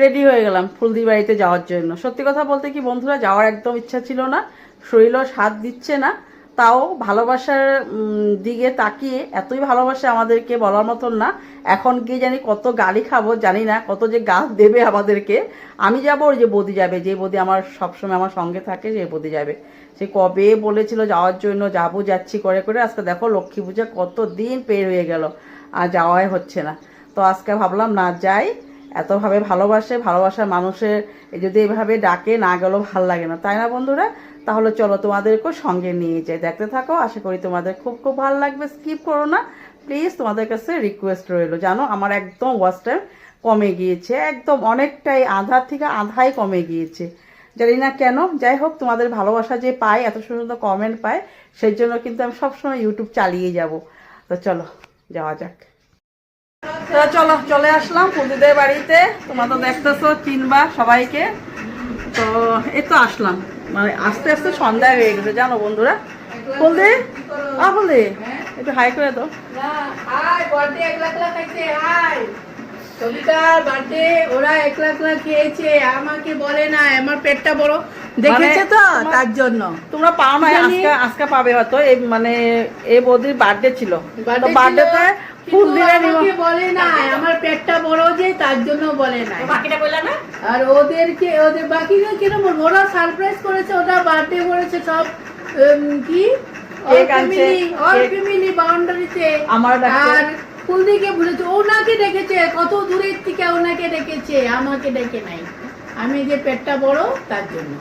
Ready হয়ে গেলাম ফুলদি বাড়িতে যাওয়ার জন্য। সত্যি কথা বলতে কি বন্ধুরা, যাওয়ার একদম ইচ্ছা ছিল না, শরীরও সাথ দিচ্ছে না, তাও ভালোবাসার দিকে তাকিয়ে এতই ভালোবাসে আমাদেরকে বলার মতন না। এখন গিয়ে জানি কত গালি খাব, জানি না কত যে গাছ দেবে আমাদেরকে। আমি যাব, ওই যে বদি যাবে, যে বদি আমার সবসময় আমার সঙ্গে থাকে সেই বদি যাবে। সে কবে বলেছিল যাওয়ার জন্য, যাব, যাচ্ছি করে করে, আজকে দেখো লক্ষ্মী পূজা কত দিন পের হয়ে গেল, আর যাওয়াই হচ্ছে না। তো আজকে ভাবলাম না, যাই এতভাবে ভালোবাসে, ভালোবাসার মানুষের যদি এভাবে ডাকে, না গেলেও ভালো লাগে না। তাই না বন্ধুরা? তাহলে চলো তোমাদেরকেও সঙ্গে নিয়ে যাই। দেখতে থাকো, আশা করি তোমাদের খুব খুব ভালো লাগবে। স্কিপ করো না। প্লিজ তোমাদের কাছে রিকোয়েস্ট রইল। জানো, আমার একদম ওয়াচ টাইম কমে গিয়েছে। একদম অনেকটাই আধার থেকে আধাই কমে গিয়েছে। জানি না কেন। যাই হোক, তোমাদের ভালোবাসা যে পাই, এত সুন্দর কমেন্ট পাই, সেই জন্য কিন্তু আমি সবসময় ইউটিউব চালিয়ে যাব। তো চলো, যাওয়া যাক। তো চলো চলে আসলাম পুজোদের বাড়িতে। তোমরা তো দেখতেছো চিনবা সবাইকে। তো এই তো আসলাম। মানে আস্তে আস্তে সন্ধ্যা হয়ে গেছে জানো বন্ধুরা। বলদে আ বলদে একটু হাই করে দাও। বার্থডে বার্থডে খেয়েছে আমাকে বলে না আমার পেটটা বড়। দেখেছে তো তার জন্য। তোমরা পাও না আজকে আজকে পাবে হয়তো এই মানে এই বৌদির বার্থডে ছিল। বার্থডেতে ফুল দিলে বলে না আমার পেটটা বড় যে তার জন্য বলে না বাকিটা বললা না? আর ওদেরকে ওদের বাকিরা কিরম বলব? ওরা সারপ্রাইজ করেছে ওরা বার্থডে করেছে সব কি? Cake আনছে, অল cake। ফ্যামিলি বাউন্ডারিতে। আমার ডাকছে। আর ফুলদিকে বলেছে ওনাকে ডেকেছে কত দূরের থেকে ওনাকে ডেকেছে আমাকে ডেকে নাই। আমি যে পেটটা বড় তার জন্য।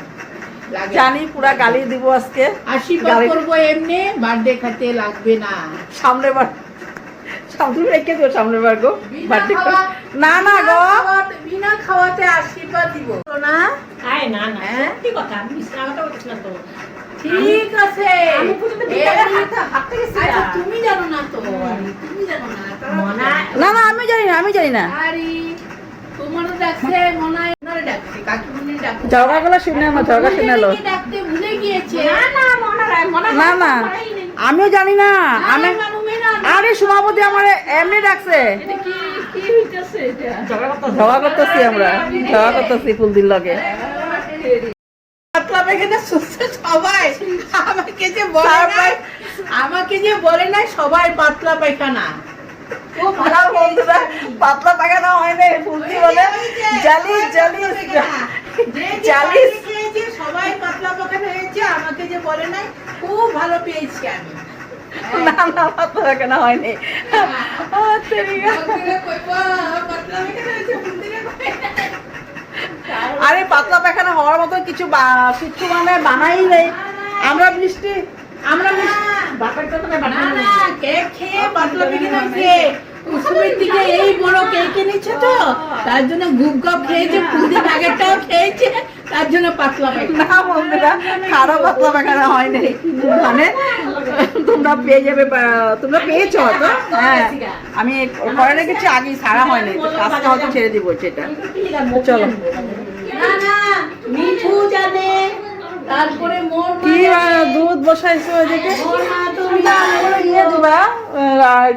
জানি পুরা গালি দিব আজকে। আশীর্বাদ করব এমনি বার্থডে খাতে লাগবে না। সামনে বার সামনে রেখে দিও সামনে বার গো। বার্থডে না না গো। বিনা খাওয়াতে- আশীর্বাদ দিব। না। আয় না না হ্যাঁ? সত্যি কথা আমি মিথ্যা কথা বলছি না তো। ঠিক আছে। আমি বিকালে হাঁটতে হাঁটতে আচ্ছা, তুমি জানো না তো তুমি জানো না না না আমি জানি না আমি জানি না। আরে তোমারও ডাকছে মনে হয় ডাকছে কাকিমুনি ডাকছে। ঝগড়া শুনে আমার ঝগড়া শুনে ডাকতে ভুলে গিয়েছে। না না মনা রায় মনা না না আমিও জানি না আমি না, আরে সমাপতি আমার এমনি ডাকছে। ঝগড়া করতেছি আমরা। ঝগড়া করতেছি ফুলদির লগে। পাতলা পায়খানা শুনছে সবাই। আমাকে যে বলে আমাকে যে বলে নাই সবাই পাতলা পায়খানা। পাতলা পায়খানা হয় না ফুলদি বলে। সবাই পাতলা হয়েছে আমাকে যে বলে নাই খুব ভালো পেয়েছি আমি। না না হয়নি তেরিকা। পাতলা পায়খানা হয়েছে আরে পাতলা পায়খানা হওয়ার মতো কিছু কিছু মানে বানাই নেই। আমরা বৃষ্টি আমরা না না না কেক খেয়ে পাতলা পায়খানা দিকে এই বড় কেক এনেছে তো? তার জন্য গুপগাপ খেয়েছে ফুলদি প্যাকেটটাও খেয়েছে। তার জন্য পাতলা পায়খানা। না বন্ধুরা কারও পাতলা পায়খানা হয়নি। মানে তোমরা পেয়ে যাবে তোমরা পেয়েছ হয়তো। হ্যাঁ আমি ঘরে রেখেছি আগে সারা হয়নি। তো কাজটা হয়তো ছেড়ে দিব সেটা। চলো না না মিঠু জানে তারপরে মোর কি দুধ বসাইছো ওইদিকে দিবা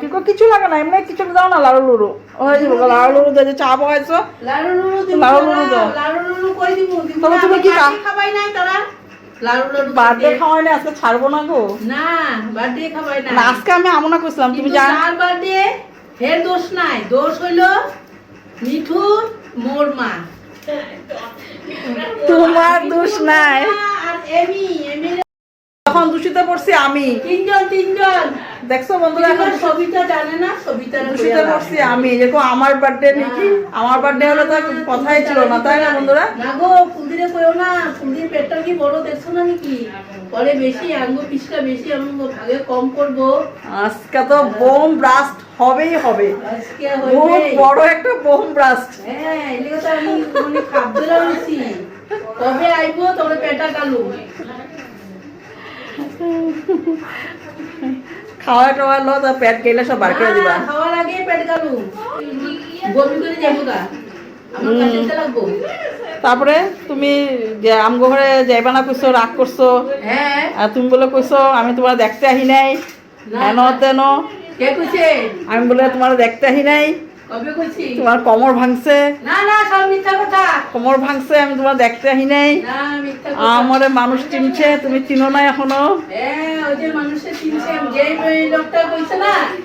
কি কো- কিছু লাগে না এমনি কিছু দাও না লাড়ু লুড়ু। হয়ে যাবে লাড়ু লুড়ু যে চা বসাইছো। লাড়ু লুড়ু দিব লাড়ু লুড়ু দাও। লাড়ু লুড়ু করে দিব দিব তবে তুমি আমি কি খাবাই নাই তোরা। বার্থডে খাওয়াই না আজকে ছাড়বো না গো? না বার্থডে খাবাই না না, আজকে আমি আমনা করছিলাম তুমি জান বার্থডে ফের দোষ নাই। দোষ হইল মিঠুর মোর মা। তোমার দোষ নাই। এমি এমি তখন দূষিত পড়ছি আমি। তিনজন তিনজন। দেখছ বন্ধুরা এখন এখন সবিতা জানে না সবিতা দূষিত পড়ছি আমি। যেরকম আমার বার্থডে নাকি আমার বার্থডে হলে তো কথাই ছিল না তাই না বন্ধুরা? না গো ফুলদিরে কইও না ফুলদির পেটটা কি বড় দেখছ না নাকি? পরে বেশি আঙ্গু পিসটা বেশি আমি ভাগে কম করব। আজকে তো বোম ব্লাস্ট হবেই হবে। আজকে বহুত বড় একটা বোম ব্লাস্ট হ্যাঁ এলিগো তো আমি মানে খাদ্য রাখছি কবে আইবো কালু খাওয়া টাওয়া লো তা পেট গেলে সব বার করে দিবা। না, খাওয়ার আগে পেট বমি করে যাব গা। তারপরে তুমি যে আমগো ঘরে যাইবা না কইছো রাগ করছ? হ্যাঁ। আর তুমি বলে কইছো আমি তোমার দেখতে আহি নাই। না, হেন না। তেন। কে কইছে? আমি বলে তোমার দেখতে আহি নাই। তোমার কোমর ভাঙছে? কোমর ভাঙছে আমি তোমার দেখতে আহি নাই। আমারে মানুষ চিনছে তুমি চিনো না এখনও?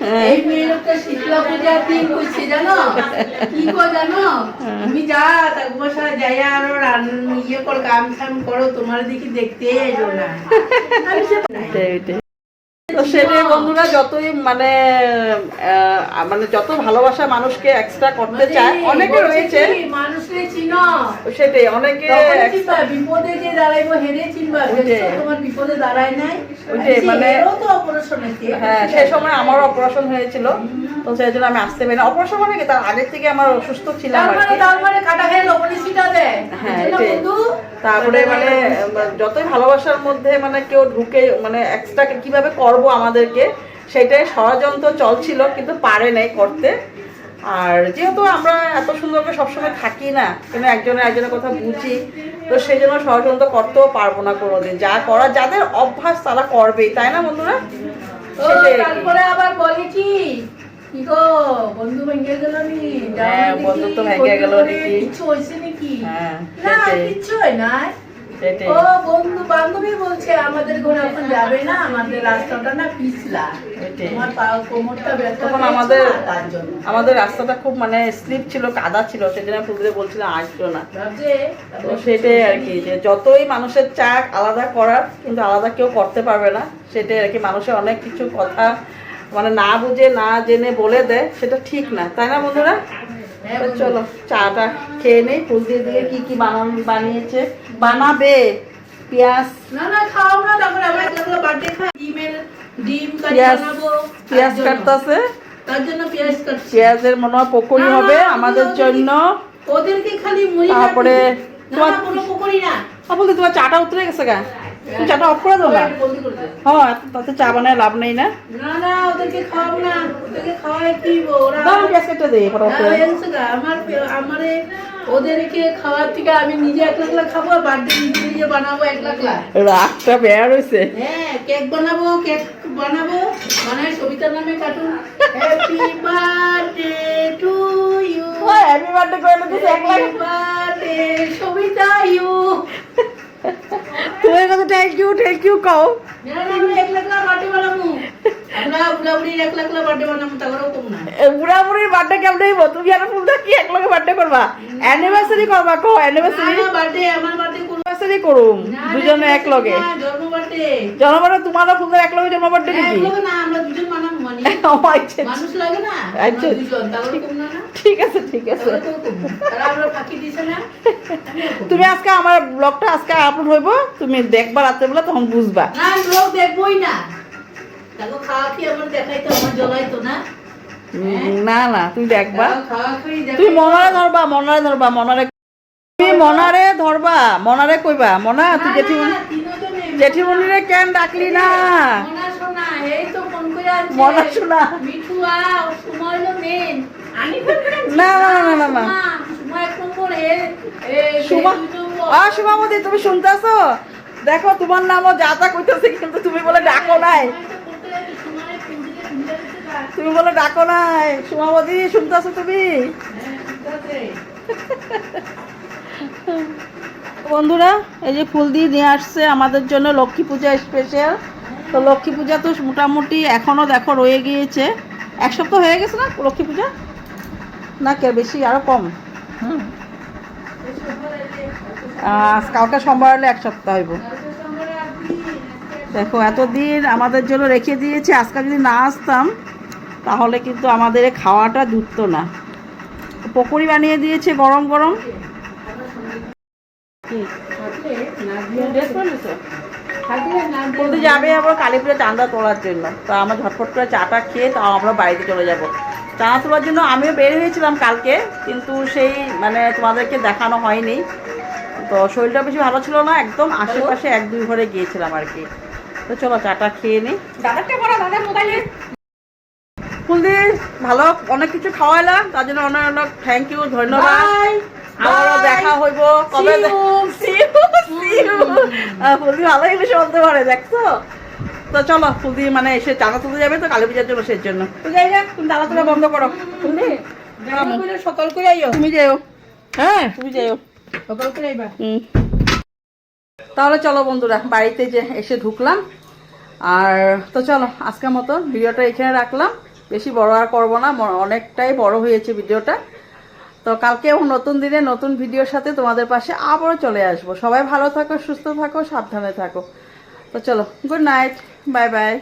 হ্যাঁ, হ্যাঁ। ইয়ে দেখতে তো সেটাই বন্ধুরা যতই মানে মানে যত ভালোবাসা মানুষকে এক্সট্রা করতে চায় অনেকে রয়েছে। সেটাই অনেকে বিপদে যে দাঁড়াইবো হেরে চিনবা। তোমার বিপদে দাঁড়ায় নাই মানে- হ্যাঁ সেই সময় আমারও অপারেশন হয়েছিল তো সেই জন্য আমি আসতে পারি অপারেশন মানে কি? তার আগের থেকে আমার অসুস্থ ছিলাম তারপরে হ্যাঁ? তারপরে মানে যতই ভালোবাসার মধ্যে মানে কেউ ঢুকে মানে এক্সট্রা কীভাবে করব আমাদেরকে সেটাই ষড়যন্ত্র চলছিল কিন্তু পারে নাই করতে। আর যেহেতু আমরা এত সুন্দর করে সবসময় থাকি না কিন্তু একজনের একজনের কথা বুঝি তো সেই জন্য ষড়যন্ত্র করতেও পারব না কোনোদিন। যা করা যাদের অভ্যাস তারা করবেই তাই না বন্ধুরা। তারপরে আবার বলে কি? বন্ধু ভেঙে গেল নি? হ্যাঁ, ভেঙে গেল নাকি? কিছু হয়েছে নাকি? হ্যাঁ, না কিচ্ছু হয় না ও বন্ধু বান্ধবী বলছে আমাদের ঘরে এখন যাবে না আমাদের রাস্তাটা না পিছলা। তোমার পা কোমরটা ব্যথা তখন আমাদের তার জন্য। আমাদের রাস্তাটা খুব মানে স্লিপ ছিল কাদা ছিল সেজন্য পুকুরে বলছিলাম আসলো না। তো সেটাই আর কি যে যতই মানুষের চাক আলাদা করার কিন্তু আলাদা কেউ করতে পারবে না সেটাই আর কি মানুষের অনেক কিছু কথা মানে না বুঝে না জেনে বলে দেয় সেটা ঠিক না। তাই না বন্ধুরা। চলো চাটা খেয়ে নেই ফুল দিয়ে দিয়ে কি কি বানান বানিয়েছে? বানাবে? পেঁয়াজ। না না খাও না তারপরে বার্থডে খাই ডিমের ডিম বানাবো পেঁয়াজ তার কাটতেছে? তার জন্য পেঁয়াজ কাটছি। পেঁয়াজের মনে হয় পকোড়ি হবে আমাদের জন্য। ওদেরকে খালি মুড়ি তারপরে তোমার- কোনো পকোড়ি না। বলতে তোমার চাটা উতরে গেছে গা। তুমি চাটা অফ করে দাও না? হ্যাঁ তাতে চা বানায় লাভ নেই না? না না ওদেরকে খাওয়াবো না। ওদেরকে দে আমার ওদেরকে খাওয়ার থেকে আমি নিজে এক লাখ খাব বার্থডে নিজে নিজে বানাবো এক লাখ রাগটা বেয়ার হয়েছে হ্যাঁ কেক বানাবো কেক বানাবো। বানায় সবিতার নামে cartoon happy birthday to you happy birthday করে এক লাখ। বার্থডে সবিতা ইউ তুমি কত থ্যাংক ইউ থ্যাংক ইউ কও। না না আমি এক লাখ বার্থডে বানাবো। বার্থডে কেমন হইব তুমি আর ফুল কি এক বার্থডে করবা? অ্যানিভার্সারি করবা কো অ্যানিভার্সারি বার্থডে আমার বার্থডে অ্যানিভার্সারি করুম দুজনে এক লগে না, জন্ম বার্থডে জনগণ তোমারও ফুল এক লগে জন্ম বার্থডে এক নাকি না আমরা দুজন বানাবো মানে আচ্ছা মানুষ লাগে না আচ্ছা। দুজন তারপরে কম না না? ঠিক আছে ঠিক আছে। তাহলে তো কম। তারা আমরা ফাঁকি দিছে না? আমিও কম। তুমি আজকে আমার ব্লগটা আজকে আপলোড হইব তুমি দেখবা রাত্রেবেলা তখন বুঝবা। না দেখবোই না। না। না না তুমি দেখবা। তুমি মনারে ধরবা মনারে ধরবা মনারে তুমি মনারে ধরবা মনারে কইবা মনা তুই জেঠিমনি। জেঠিমনিরে কেন ডাকলি না? মনা শোনা। না, না, না, না, না। সুমা, তুমি শুনতেছো? দেখো তোমার নামও যা তা কইতেছে কিন্তু তুমি বলে ডাকো নাই সুমা তো ফোন করে আছে, সুমারে ফোন দিয়ে ফোন দিয়ে দিতে পার। তুমি বলে ডাকো নাই। তুমি হ্যাঁ, ঠিক আছে। বন্ধুরা এই যে ফুল দিয়ে নিয়ে আসছে আমাদের জন্য লক্ষ্মী পূজা স্পেশাল তো লক্ষ্মী পূজা তো মোটামুটি এখনও দেখো রয়ে গিয়েছে। এক সপ্তাহ হয়ে গেছে না লক্ষ্মী পূজা? না কে বেশি আরও কম। হুম কালকে সোমবার হলে এক সপ্তাহ হইব। দেখো এতদিন আমাদের জন্য রেখে দিয়েছে আজকে যদি না আসতাম তাহলে কিন্তু আমাদের খাওয়াটা জুটতো না। পকোড়ি বানিয়ে দিয়েছে গরম গরম। যাবে আবার কালী পুজো চাঁদা তোলার জন্য? তো আমরা ঝটফট করে চাটা খেয়ে তাও আমরা বাড়িতে চলে যাব। চাঁদা তোলার জন্য আমিও বের হয়েছিলাম কালকে, কিন্তু সেই মানে তোমাদেরকে দেখানো হয়নি। তো শরীরটা বেশি ভালো ছিল না, একদম আশেপাশে এক দুই ঘরে গিয়েছিলাম আর কি। তো চলো চাটা খেয়ে নিই মোবাইলে। ফুলদি ভালো অনেক কিছু খাওয়াইলাম তার জন্য অনেক অনেক থ্যাংক ইউ ধন্যবাদ. আবারও দেখা হইব কবে ফুলদি ভালো ইংলিশে বলতে পারে দেখছ? তো চলো ফুলদি মানে এসে চাঁদা তুলতে যাবে তো কালী পূজার জন্য জন্য। তো যাই তুমি তোলা বন্ধ করো। ফুলদি আইও। তুমি হ্যাঁ। তুমি করে আইবা। হুম। তাহলে চলো বন্ধুরা বাড়িতে যে এসে ঢুকলাম। আর তো চলো আজকের মতো ভিডিওটা এখানে রাখলাম। বেশি বড় আর করব না অনেকটাই বড় হয়েছে ভিডিওটা। তো কালকে কালকেও নতুন দিনে নতুন ভিডিওর সাথে তোমাদের পাশে আবারও চলে আসব। সবাই ভালো থাকো, সুস্থ থাকো, সাবধানে থাকো। তো চলো গুড নাইট বাই বাই